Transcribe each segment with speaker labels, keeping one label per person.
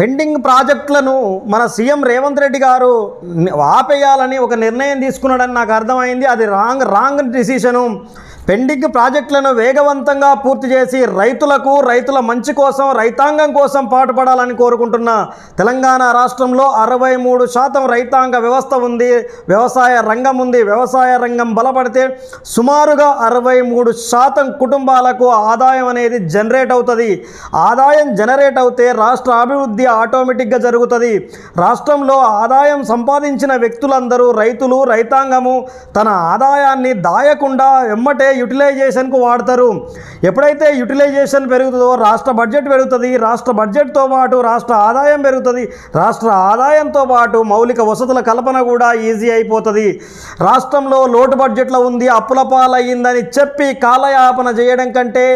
Speaker 1: Pending ప్రాజెక్టులను మన CM Revanth Reddy గారు ఆపేయాలని ఒక నిర్ణయం తీసుకున్నాడని నాకు అర్థమైంది. అది రాంగ్ రాంగ్ డిసిషను. పెండింగ్ ప్రాజెక్టులను వేగవంతంగా పూర్తి చేసి రైతులకు రైతుల మంచి కోసం రైతాంగం కోసం పాటుపడాలని కోరుకుంటున్న తెలంగాణ రాష్ట్రంలో అరవై మూడు శాతం రైతాంగ వ్యవస్థ ఉంది. వ్యవసాయ రంగం ఉంది. వ్యవసాయ రంగం బలపడితే సుమారుగా అరవై మూడు శాతం కుటుంబాలకు ఆదాయం అనేది జనరేట్ అవుతుంది. ఆదాయం జనరేట్ అవుతే రాష్ట్ర అభివృద్ధి ఆటోమేటిక్గా జరుగుతుంది. రాష్ట్రంలో ఆదాయం సంపాదించిన వ్యక్తులందరూ రైతులు రైతాంగము తన ఆదాయాన్ని దాయకుండా ఎమ్మటే యూటిలైజేషన్కు వాడతారు. ఎప్పుడైతే యూటిలైజేషన్ పెరుగుతుందో రాష్ట్ర బడ్జెట్ పెరుగుతుంది రాష్ట్ర బడ్జెట్తో పాటు రాష్ట్ర ఆదాయం పెరుగుతుంది రాష్ట్ర ఆదాయంతో పాటు మౌలిక వసతుల కల్పన కూడా ఈజీ అయిపోతుంది. రాష్ట్రంలో లోటు బడ్జెట్లో ఉంది అప్పుల పాలయ్యిందని చెప్పి కాలయాపన చేయడం కంటే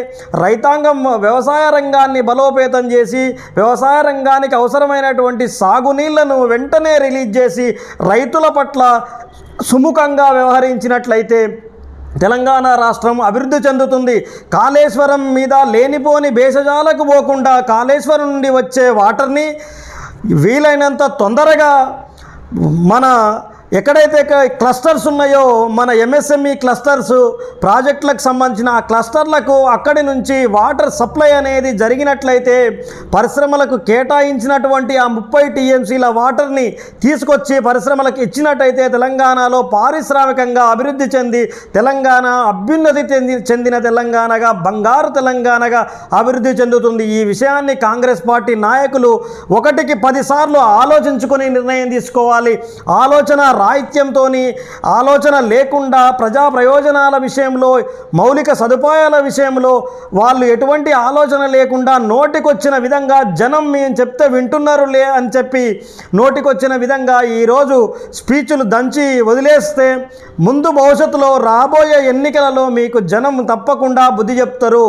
Speaker 1: రైతాంగం వ్యవసాయ రంగాన్ని బలోపేతం చేసి వ్యవసాయ రంగానికి అవసరమైనటువంటి సాగునీళ్ళను వెంటనే రిలీజ్ చేసి రైతుల పట్ల సుముఖంగా వ్యవహరించినట్లయితే తెలంగాణ రాష్ట్రం అభివృద్ధి చెందుతుంది. కాళేశ్వరం మీద లేనిపోని భేషజాలకు పోకుండా కాళేశ్వరం నుండి వచ్చే వాటర్ని వీలైనంత తొందరగా మన ఎక్కడైతే క్లస్టర్స్ ఉన్నాయో మన ఎంఎస్ఎంఈ క్లస్టర్స్ ప్రాజెక్టులకు సంబంధించిన ఆ క్లస్టర్లకు అక్కడి నుంచి వాటర్ సప్లై అనేది జరిగినట్లయితే పరిశ్రమలకు కేటాయించినటువంటి ఆ ముప్పై టీఎంసీల వాటర్ని తీసుకొచ్చి పరిశ్రమలకు ఇచ్చినట్టయితే తెలంగాణలో పారిశ్రామికంగా అభివృద్ధి చెంది తెలంగాణ అభ్యున్నతి చెంది చెందిన తెలంగాణగా బంగారు తెలంగాణగా అభివృద్ధి చెందుతుంది. ఈ విషయాన్ని కాంగ్రెస్ పార్టీ నాయకులు ఒకటికి పదిసార్లు ఆలోచించుకొని నిర్ణయం తీసుకోవాలి. ఆలోచన రాహిత్యంతో ఆలోచన లేకుండా ప్రజా ప్రయోజనాల విషయంలో మౌలిక సదుపాయాల విషయంలో వాళ్ళు ఎటువంటి ఆలోచన లేకుండా నోటికొచ్చిన విధంగా జనం మేము చెప్తే వింటున్నారు లే అని చెప్పి నోటికొచ్చిన విధంగా ఈరోజు స్పీచ్లు దంచి వదిలేస్తే ముందు భవిష్యత్తులో రాబోయే ఎన్నికలలో మీకు జనం తప్పకుండా బుద్ధి చెప్తారు.